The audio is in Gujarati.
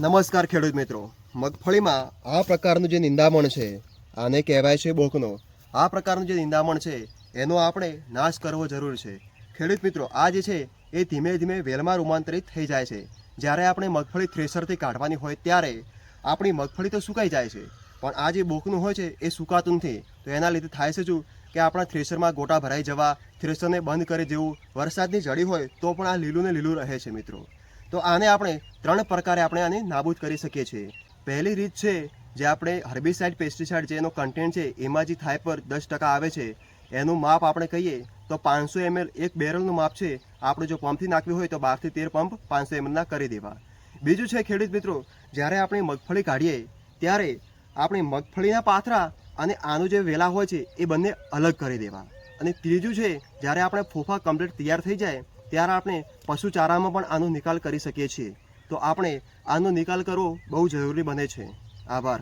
નમસ્કાર ખેડૂત મિત્રો. મગફળીમાં આ પ્રકારનું જે નિંદામણ છે, આને કહેવાય છે બોકનો. આ પ્રકારનું જે નિંદામણ છે, એનો આપણે નાશ કરવો જરૂર છે. ખેડૂત મિત્રો, આ જે છે, એ ધીમે ધીમે વેલમાં રૂપાંતરિત થઈ જાય છે. જ્યારે આપણે મગફળી થ્રેસરથી કાઢવાની હોય ત્યારે આપણી મગફળી તો સુકાઈ જાય છે. પણ આ જે બોકનું હોય છે, એ સુકાતું નથી. તો એના લીધે થાય છે શું? કે આપણા થ્રેસરમાં ગોટા ભરાઈ જવા થ્રેસરને બંધ કરી દેવું, વરસાદની જડી હોય તો પણ આ લીલું ને લીલું રહે છે મિત્રો. તો આને આપણે ત્રણ પ્રકારે આપણે આને નાબૂદ કરી શકીએ છીએ. પહેલી રીત છે, જે આપણે હર્બિસાઇડ પેસ્ટિસાઇડ જેનો કન્ટેન્ટ છે, એમાં જે થાય પર દસ ટકા આવે છે, એનું માપ આપણે કહીએ તો પાંચસો એમએલ એક બેરલનું માપ છે, આપણે જો પંપથી નાખવી હોય તો બારથી તેર પંપ પાંચસો એમએલના કરી દેવા. બીજું છે, ખેડૂત મિત્રો, જ્યારે આપણે મગફળી કાઢીએ, ત્યારે આપણે મગફળીના પાથરા અને આનું જે વેલા હોય છે, એ બંને અલગ કરી દેવા. અને ત્રીજું છે, જ્યારે આપણે ફોફા કમ્પ્લીટ તૈયાર થઈ જાય ત્યારે આપણે પશુચારામાં પણ આનો નિકાલ કરી શકીએ છીએ. તો આપણે આનો નિકાલ કરવો બહુ જરૂરી બને છે. આભાર.